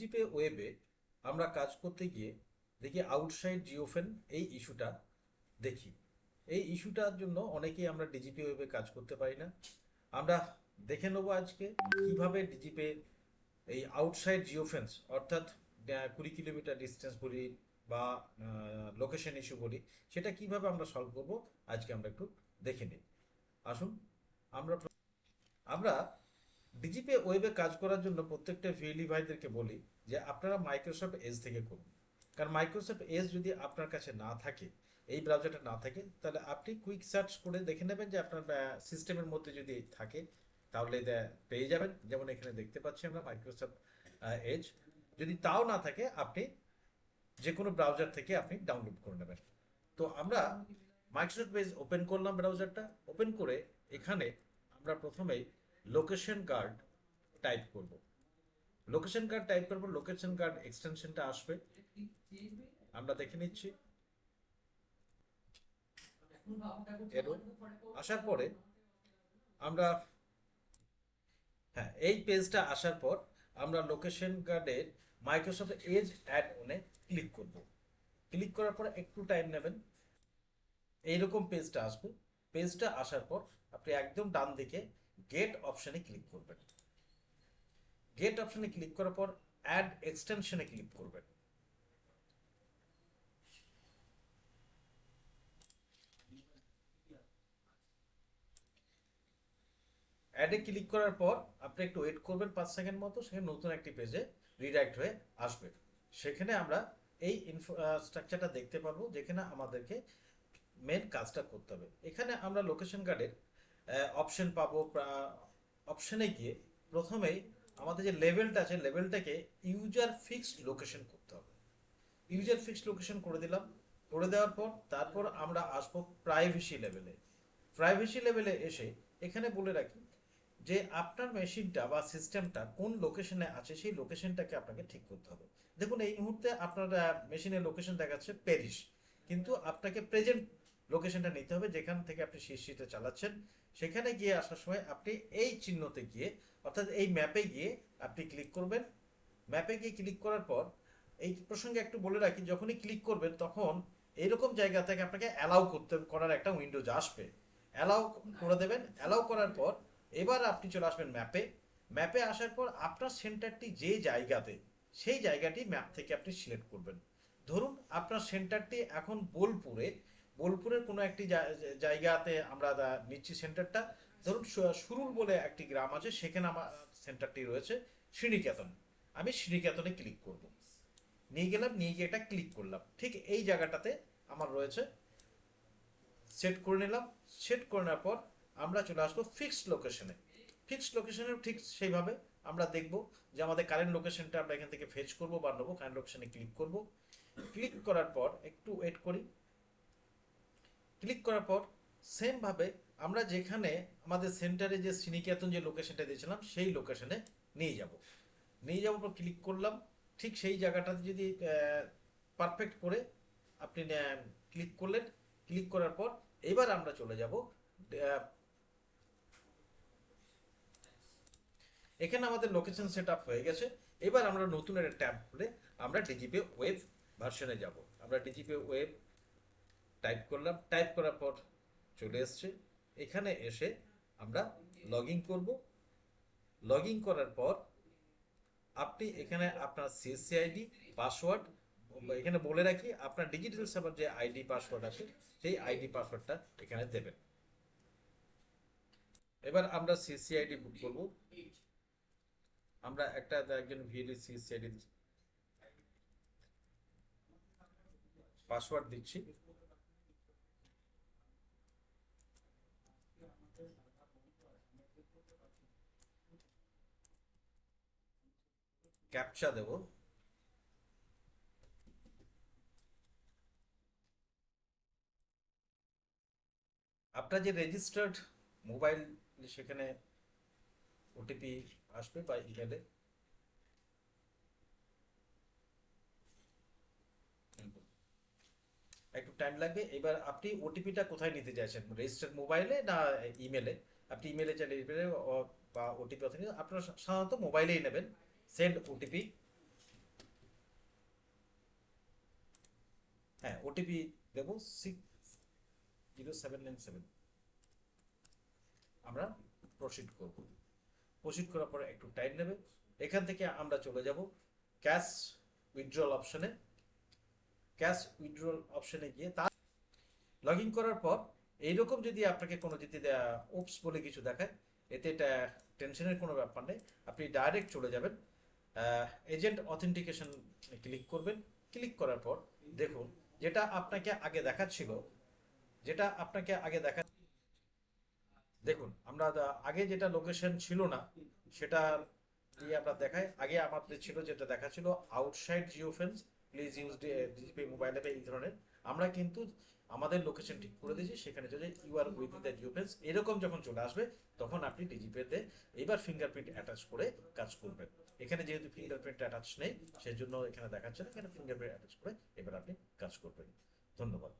ডিজিপে ওয়েবে আমরা কাজ করতে গিয়ে দেখি আউটসাইড জিওফেন এই ইস্যুটা দেখি। এই ইস্যুটার জন্য অনেকেই আমরা ডিজিপি ওয়েবে কাজ করতে পারি না। আমরা দেখে নেব আজকে কীভাবে ডিজিপে এই আউটসাইড জিওফেন্স অর্থাৎ কুড়ি কিলোমিটার ডিস্টেন্স বলি বা লোকেশন ইস্যু বলি, সেটা কীভাবে আমরা সলভ করব, আজকে আমরা একটু দেখে নিই। আসুন আমরা আমরা ডিজিপি ওয়েবে কাজ করার জন্য প্রত্যেকটা ভিএলি ভাইদেরকে বলি যে আপনারা মাইক্রোসফট এজ থেকে করুন। কারণ মাইক্রোসফট এজ যদি আপনার কাছে না থাকে, এই ব্রাউজারটা না থাকে, তাহলে আপনি কুইক সার্চ করে দেখে নেবেন যে আপনার সিস্টেমের মধ্যে যদি থাকে, তাহলে পেয়ে যাবেন। যেমন এখানে দেখতে পাচ্ছি আমরা মাইক্রোসফট এজ যদি তাও না থাকে, আপনি যে কোনো ব্রাউজার থেকে আপনি ডাউনলোড করে নেবেন। তো আমরা মাইক্রোসফট পেজ ওপেন করলাম ব্রাউজারটা ওপেন করে এখানে আমরা প্রথমেই লোকেশন কার্ড টাইপ করব। লোকেশন কার্ড টাইপ করব লোকেশন গার্ড এক্সটেনশনটা আসবে। আমরা দেখে নিচ্ছি। আসার পরে আমরা হ্যাঁ এই পেজটা আসার পর আমরা লোকেশন গার্ডের মাইক্রোসফট এজ অ্যাড অনে ক্লিক করব। ক্লিক করার পর একটু টাইম নেবেন। এইরকম পেজটা আসবে। পেজটা আসার পর আপনি একদম ডান দিকে গেট অপশনে ক্লিক করবেন। গেট অপশনে ক্লিক করার পর অ্যাড এক্সটেনশনে ক্লিক করবেন। অ্যাডে ক্লিক করার পর আপনি একটু ওয়েট করবেন পাঁচ সেকেন্ড মতো, সেখানে নতুন একটি পেজে রিডাইরেক্ট হয়ে আসবে। সেখানে আমরা এই স্ট্রাকচারটা দেখতে পারব, যেখানে আমাদেরকে মেন কাজটা করতে হবে। এখানে আমরা লোকেশন গার্ডের অপশন পাবো অপশনে গিয়ে প্রথমেই আমাদের যে লেভেলটা আছে লেভেলটাকে ইউজার ফিক্সড লোকেশন করতে হবে। ইউজার ফিক্সড লোকেশন করে দিলাম, করে দেওয়ার পর তারপর আমরা আসব প্রাইভেসি লেভেলে প্রাইভেসি লেভেলে এসে এখানে বলে রাখি যে আপনার মেশিনটা বা সিস্টেমটা কোন লোকেশনে আছে, সেই লোকেশনটাকে আপনাকে ঠিক করতে হবে। দেখুন, এই মুহূর্তে আপনার মেশিনের লোকেশন দেখাচ্ছে প্যারিস কিন্তু আপনাকে প্রেজেন্ট লোকেশনটা নিতে হবে, যেখান থেকে আপনি শীর্ষিতে চালাচ্ছেন। সেখানে গিয়ে আসার সময় আপনি এই চিহ্নতে গিয়ে, অর্থাৎ এই ম্যাপে গিয়ে আপনি ক্লিক করবেন। ম্যাপে গিয়ে ক্লিক করার পর, এই প্রসঙ্গে একটু বলে রাখি, যখনই ক্লিক করবেন তখন এইরকম জায়গা থেকে আপনাকে অ্যালাউ করতে করার একটা উইন্ডোজ আসবে। অ্যালাউ করে দেবেন অ্যালাউ করার পর এবার আপনি চলে আসবেন ম্যাপে ম্যাপে আসার পর আপনার সেন্টারটি যে জায়গাতে, সেই জায়গাটি ম্যাপ থেকে আপনি সিলেক্ট করবেন। ধরুন আপনার সেন্টারটি এখন বোলপুরে বোলপুরের কোনো একটি জায়গাতে আমরা নিচ্ছি সেন্টারটা। ধরুন সুরুল বলে একটি গ্রাম আছে, সেখানে আমার সেন্টারটি রয়েছে, শ্রীনিকেতন। আমি শ্রীনিকেতনে ক্লিক করব। নিয়ে গেলাম, নিয়ে গিয়ে এটা ক্লিক করলাম। ঠিক এই জায়গাটাতে আমার রয়েছে। সেট করে নিলাম। সেট করে নেওয়ার পর আমরা চলে আসব ফিক্সড লোকেশনে ফিক্সড লোকেশনেও ঠিক সেইভাবে আমরা দেখব যে আমাদের কারেন্ট লোকেশনটা আমরা এখান থেকে ফেচ করব বা নেব। কারেন্ট লোকেশনে ক্লিক করব। ক্লিক করার পর একটু ওয়েট করি। ক্লিক করার পর সেম ভাবে আমরা যেখানে আমাদের সেন্টারে যে শ্রীনিকেতন যে লোকেশনটা দিয়েছিলাম, সেই লোকেশনে নিয়ে যাব। নিয়ে যাওয়ার পর ক্লিক করলাম। ঠিক সেই জায়গাটাতে যদি পারফেক্ট করে আপনি ক্লিক করলেন। ক্লিক করার পর এবার আমরা চলে যাব এখানে আমাদের লোকেশন সেট আপ হয়ে গেছে। এবার আমরা নতুন একটা ট্যাব খুলে আমরা ডিজিপি ওয়েব ভার্সনে যাব। আমরা ডিজিপি ওয়েব টাইপ করলাম টাইপ করার পর চলে এসছে। এখানে এসে আমরা লগ ইন করব। লগ ইন করার পর আপনি এখানে আপনার সিএসসি আইডি পাসওয়ার্ড এখানে বলে রাখি, আপনার ডিজিটাল সেভার যে আইডি পাসওয়ার্ড আছে, সেই আইডি পাসওয়ার্ডটা এখানে দেবেন। এবার আমরা সিসি আইডি বুক করব। আমরা একটা একজন ভিএলই সিসি আইডি পাসওয়ার্ড দিচ্ছি। ক্যাপচা দেব। আপনার যে রেজিস্টার্ড মোবাইল সেখানে ওটিপি আসবে বা ইমেলে একটু টাইম লাগবে। এবার আপনি ওটিপিটা কোথায় নিতে চাইছেন? রেজিস্টার্ড মোবাইলে না ইমেলে আপনি ইমেলে চাইলে ইমেলে বা ওটিপি অথবা আপনারা সাধারণত মোবাইলেই নেবেন। সেন্ড ওটিপি হ্যাঁ ওটিপি দেবো six zero seven nine seven আমরা প্রসিড করব। প্রসিড করার পরে একটু টাইম নেবে। এখান থেকে আমরা চলে যাব। ক্যাশ উইথড্রল অপশনে ক্যাশ উইথড্রল অপশনে গিয়ে তার লগ ইন করার পর এইরকম যদি আপনাকে কোনো যদি ওপস বলে কিছু দেখায়, এতে এটা টেনশনের কোনো ব্যাপার নেই। আপনি ডাইরেক্ট চলে যাবেন এজেন্ট অথেন্টিকেশন ক্লিক করবেন। ক্লিক করার পর দেখুন, যেটা আপনাকে আগে দেখাচ্ছিল, যেটা আপনাকে আগে দেখা দেখুন, আমরা আগে যেটা লোকেশন ছিল না, সেটা দিয়ে আমরা দেখাই। আগে আমাদের ছিল যেটা দেখা ছিল outside geofence please use GPay mobile অ্যাপে এই ধরনের। আমরা কিন্তু আমাদের লোকেশন ঠিক করে দিয়েছি, সেখানে যদি you are with the geofence এরকম যখন চলে আসবে, তখন আপনি ডিজিপেতে এবার ফিঙ্গারপ্রিন্ট অ্যাটাচ করে কাজ করবেন। এখানে যেহেতু ফিঙ্গারপ্রিন্ট অ্যাটাচ নেই সেই জন্য এখানে দেখাচ্ছে না, এখানে ফিঙ্গারপ্রিন্ট অ্যাটাচ করে এবার আপনি কাজ করবেন। ধন্যবাদ।